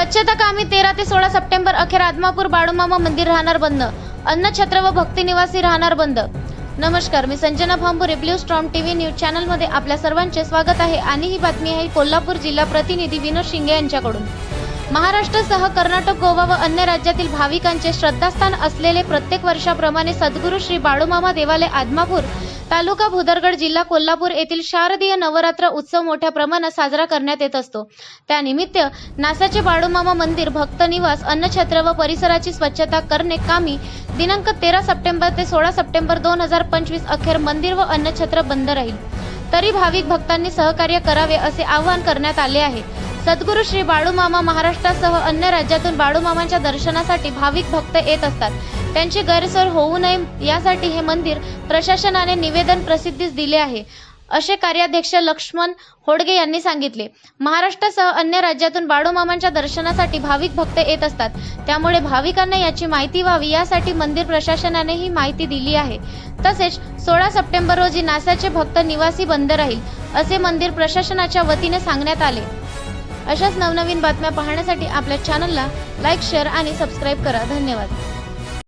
स्वच्छता कामी तेरा ते सोळा सप्टेंबर अखेर आदमापूर बाळूमामा मंदिर राहणार बंद. अन्नछत्र व भक्ती निवासी राहणार बंद. नमस्कार मी Sanjana Bhambure blue storm TV news चॅनलमध्ये आपल्या सर्वांचे स्वागत आहे. आणि ही बातमी आहे कोल्हापूर जिल्हा प्रतिनिधी विनोद शिंगे यांच्याकडून. महाराष्ट्रासह कर्नाटक गोवा व अन्य राज्यातील भाविकांचे श्रद्धास्थान असलेले प्रत्येक वर्षाप्रमाणे सद्गुरू श्री बाळूमामा देवालय आदमापूर तालुका भुदरगड जिल्हा कोल्हापूर येथील शारदीय नवरात्र उत्सव मोठ्या प्रमाणात साजरा करण्यात येत असतो. त्यानिमित्त नासाचे बाळूमामा मंदिर भक्त निवास अन्नछत्र व परिसराची स्वच्छता करणे कामी दिनांक तेरा सप्टेंबर ते सोळा सप्टेंबर दोन हजार पंचवीस अखेर मंदिर व अन्नछत्र बंद राहील. तरी भाविक भक्तांनी सहकार्य करावे असे आवाहन करण्यात आले आहे. सद्गुरू श्री बाळूमामा महाराष्ट्रासह अन्य राज्यातून बाळूमामांच्या दर्शनासाठी भाविक भक्त येत असतात. त्यांची गैरसोय होऊ नये यासाठी हे मंदिर प्रशासनाने निवेदन प्रसिद्धीस दिले आहे. असे कार्याध्यक्ष लक्ष्मण होडगे यांनी सांगितले. महाराष्ट्रासह अन्य राज्यातून बाळूमामांच्या दर्शनासाठी भाविक भक्त येत असतात. त्यामुळे भाविकांना याची माहिती व्हावी यासाठी मंदिर प्रशासनाने ही माहिती दिली आहे. तसेच सोळा सप्टेंबर रोजी नासाचे भक्त निवासी बंद राहील असे मंदिर प्रशासनाच्या वतीने सांगण्यात आले. अशाच नवनवीन बातम्या पाहण्यासाठी आपल्या चॅनलला लाईक शेअर आणि सबस्क्राईब करा. धन्यवाद.